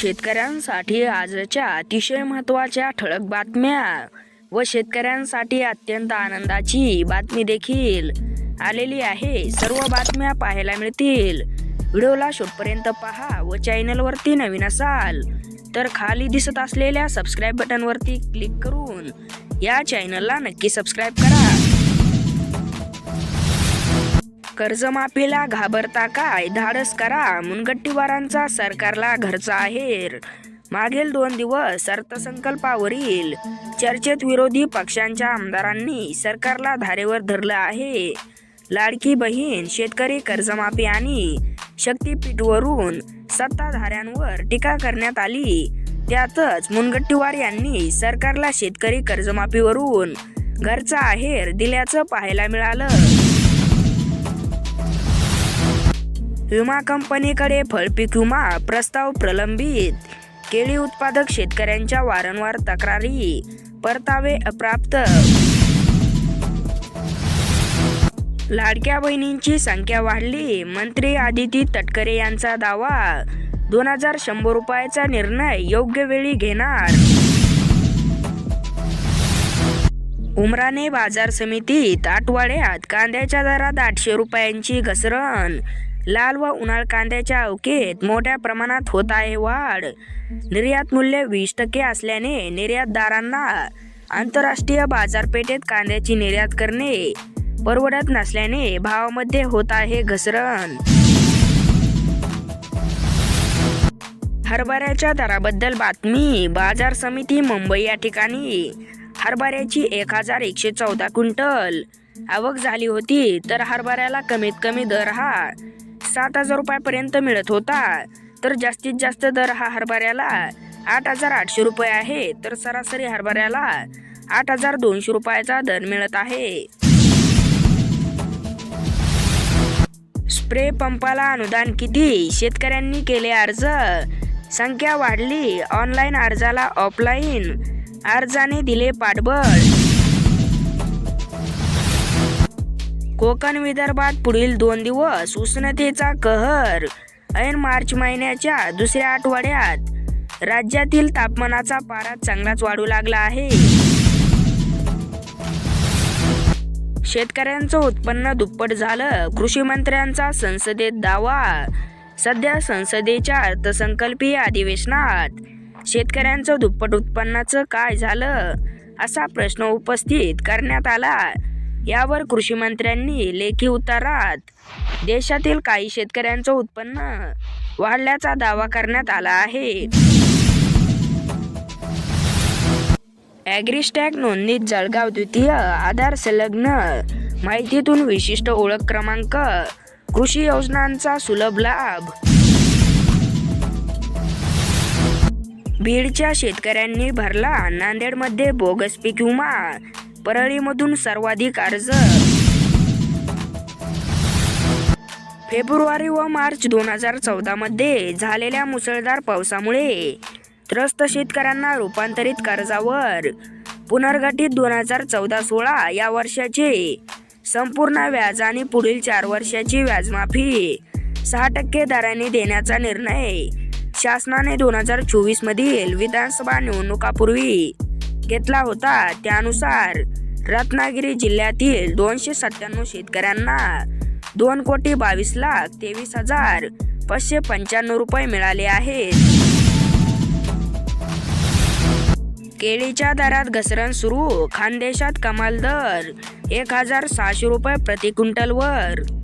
शेतकऱ्यांसाठी आजच्या अतिशय महत्त्वाच्या ठळक बातम्या व शेतकऱ्यांसाठी अत्यंत आनंदाची बातमी देखील आलेली आहे. सर्व बातम्या पाहायला मिळतील. व्हिडिओला शेवटपर्यंत पहा व चॅनलवरती नवीन असाल तर खाली दिसत असलेल्या सबस्क्राईब बटनवरती क्लिक करून या चॅनलला नक्की सबस्क्राईब करा. कर्जमाफीला घाबरता काय? धाडस करा. मुनगट्टीवारांचा सरकारला घरचा आहेर. मागील दोन दिवस अर्थसंकल्पावरील चर्चेत विरोधी पक्षांच्या आमदारांनी सरकारला धारेवर धरलं आहे. लाडकी बहीण शेतकरी कर्जमाफी आणि शक्तीपीठवरून सत्ताधाऱ्यांवर टीका करण्यात आली. त्यातच मुनगट्टीवार यांनी सरकारला शेतकरी कर्जमाफीवरून घरचा आहेर दिल्याचं पाहायला मिळालं. विमा कंपनीकडे फळपीक विमा प्रस्ताव प्रलंबित. केळी उत्पादक शेतकऱ्यांच्या वारंवार तक्रारी परतावे अप्राप्त. लाडक्या बहिणींची संख्या वाढली मंत्री आदिती तटकरे यांचा दावा. दोन हजार शंभर रुपयाचा निर्णय योग्य वेळी घेणार. उमराने बाजार समितीत आठवड्यात कांद्याच्या दरात आठशे रुपयांची घसरण. लाल व उन्हाळ कांद्याच्या अवकेत मोठ्या प्रमाणात होत आहे वाढ. निर्यात मूल्य वीस टक्के असल्याने निर्यातदारांना आंतरराष्ट्रीय बाजारपेठेत कांद्याची निर्यात करणे परवडत नसल्याने भावामध्ये होत आहे घसरण. हरभऱ्याच्या दराबद्दल बातमी बाजार समिती मुंबई या ठिकाणी. हरभऱ्याची एक हजार एकशे चौदा क्विंटल. आवक झाली होती तर हरभऱ्याला कमीत कमी दर हा सात हजार रुपयापर्यंत मिळत होता. तर जास्तीत जास्त दर हा हरभऱ्याला आठ हजार आठशे रुपये आहे. तर सरासरी हरभऱ्याला आठ हजार दोनशे रुपयाचा दर मिळत आहे. स्प्रे पंपाला अनुदान किती? शेतकऱ्यांनी केले अर्ज. संख्या वाढली. ऑनलाईन अर्जाला ऑफलाईन अर्जाने दिले पाठबळ. कोकण विदर्भात पुढील दोन दिवस उष्णतेचा कहर. ऐन मार्च महिन्याच्या दुसऱ्या आठवड्यात राज्यातील तापमानाचा पारा चांगलाच वाढू लागला आहे. शेतकऱ्यांचं उत्पन्न दुप्पट झालं कृषी मंत्र्यांचा संसदेत दावा. सध्या संसदेच्या अर्थसंकल्पीय अधिवेशनात शेतकऱ्यांचं दुप्पट उत्पन्नाचं काय झालं असा प्रश्न उपस्थित करण्यात आला. यावर कृषी मंत्र्यांनी लेखी उत्तरात देशातील काही शेतकऱ्यांचं उत्पन्न वाढल्याचा दावा करण्यात आला आहे. ॲग्रिस्टॅग नोंदणीत जळगाव द्वितीय आधार संलग्न माहितीतून विशिष्ट ओळख क्रमांक कृषी योजनांचा सुलभ लाभ. बीडच्या शेतकऱ्यांनी भरला नांदेडमध्ये बोगस पीक विमा परळीमधून सर्वाधिक अर्ज. फेब्रुवारी व मार्च दोन हजार चौदामध्ये झालेल्या मुसळधार पावसामुळे त्रस्त शेतकऱ्यांना रूपांतरित कर्जावर पुनर्गठित दोन हजार चौदा सोळा या वर्षाचे संपूर्ण व्याज आणि पुढील चार वर्षाची व्याजमाफी सहा टक्के दराने देण्याचा निर्णय शासनाने दोन हजार चोवीसमधील विधानसभा निवडणुकापूर्वी घेतला होता. त्यानुसार रत्नागिरी जिल्ह्यातील दोनशे सत्त्याण्णव शेतकऱ्यांना दोन कोटी बावीस लाख तेवीस हजार पाचशे पंच्याण्णव रुपये मिळाले आहेत. केळीच्या दरात घसरण सुरू. खानदेशात कमाल दर एक हजार सहाशे रुपये प्रति क्विंटलवर.